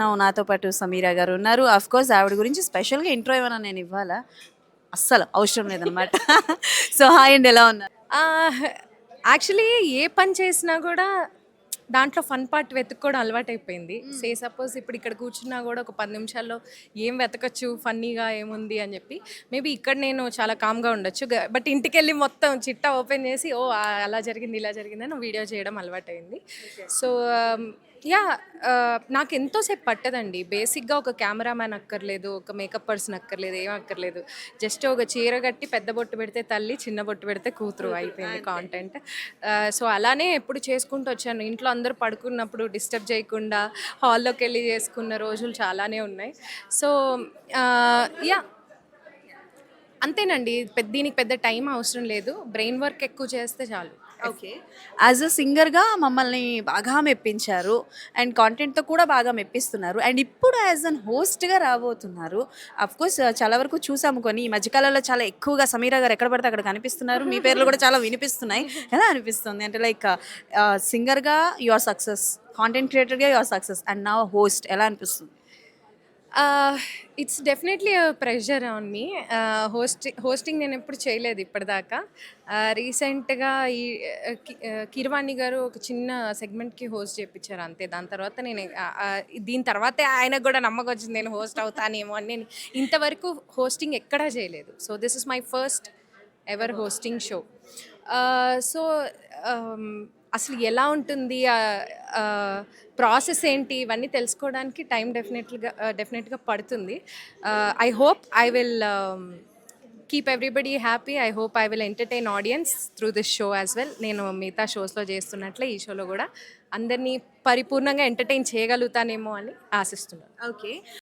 నా- నాతో పాటు సమీరా గారు ఉన్నారు. అఫ్ కోర్స్ ఆవిడ గురించి స్పెషల్గా ఇంట్రో ఏమైనా నేను ఇవ్వాలా? అస్సలు అవసరం లేదనమాట సో హాయ్ అండ్ ఎలా ఉన్నారు? Ah, యాక్చువల్లీ ఏ పని చేసినా కూడా దాంట్లో ఫన్ పార్ట్ వెతుక్కోవడం అలవాటు అయిపోయింది సే సపోజ్ ఇప్పుడు ఇక్కడ కూర్చున్నా కూడా ఒక పది నిమిషాల్లో ఏం వెతకచ్చు ఫన్నీగా ఏముంది అని చెప్పి. మేబీ ఇక్కడ నేను చాలా కామ్గా ఉండొచ్చు. బట్ ఇంటికి వెళ్ళి మొత్తం చిట్టా ఓపెన్ చేసి ఓ అలా జరిగింది ఇలా జరిగింది అని వీడియో చేయడం అలవాటు అయింది సో యా నాకు ఎంతోసేపు పట్టదండి. బేసిక్గా ఒక కెమెరామ్యాన్ అక్కర్లేదు ఒక మేకప్ పర్సన్ అక్కర్లేదు ఏం అక్కర్లేదు. జస్ట్ ఒక చీర కట్టి పెద్ద బొట్టు పెడితే తల్లి చిన్న బొట్టు పెడితే కూతురు అయిపోయింది కాంటెంట్ సో అలానే ఎప్పుడు చేసుకుంటూ వచ్చాను. ఇంట్లో అందరూ పడుకున్నప్పుడు డిస్టర్బ్ చేయకుండా హాల్లోకి వెళ్ళి చేసుకున్న రోజులు చాలానే ఉన్నాయి. సో యా అంతేనండి పెద్ద దీనికి పెద్ద టైం అవసరం లేదు. బ్రెయిన్ వర్క్ ఎక్కువ చేస్తే చాలు. ఓకే. యాజ్ అ సింగర్గా మమ్మల్ని బాగా మెప్పించారు. అండ్ కాంటెంట్తో కూడా బాగా మెప్పిస్తున్నారు. అండ్ ఇప్పుడు యాజ్ అన్ హోస్ట్గా రాబోతున్నారు. కోర్స్ uh, చాలా వరకు చూసాము కొన్ని. ఈ మధ్యకాలంలో చాలా ఎక్కువగా సమీరా గారు ఎక్కడ పడితే అక్కడ కనిపిస్తున్నారు. మీ పేర్లు కూడా చాలా వినిపిస్తున్నాయి. ఎలా అనిపిస్తుంది? అంటే లైక్ సింగర్గా యువర్ సక్సెస్ కాంటెంట్ క్రియేటర్గా యువర్ సక్సెస్ అండ్ నా హోస్ట్ ఎలా అనిపిస్తుంది? It's definitely pressure on me host hosting నేను ఎప్పుడు చేయలేదు ఇప్పటిదాకా. Uh, రీసెంట్గా ఈ uh, కిర్వాణి uh, కిరవాణి గారు ఒక చిన్న సెగ్మెంట్కి హోస్ట్ చేయించారు అంతే. దాని తర్వాత నేను దీని తర్వాతే ఆయనకు కూడా నమ్మకం వచ్చింది నేను హోస్ట్ అవుతానేమో అని. నేను ఇంతవరకు హోస్టింగ్ ఎక్కడా చేయలేదు. So this is my first ever hosting show so అసలు ఎలా ఉంటుంది ప్రాసెస్ ఏంటి? ఇవన్నీ తెలుసుకోవడానికి టైం డెఫినెట్గా డెఫినెట్గా పడుతుంది. I hope I will keep everybody happy. I hope I will entertain audience through this show as well. నేను మిగతా షోస్లో చేస్తున్నట్లే ఈ షోలో కూడా అందరినీ పరిపూర్ణంగా ఎంటర్టైన్ చేయగలుగుతానేమో అని ఆశిస్తున్నాను. ఓకే.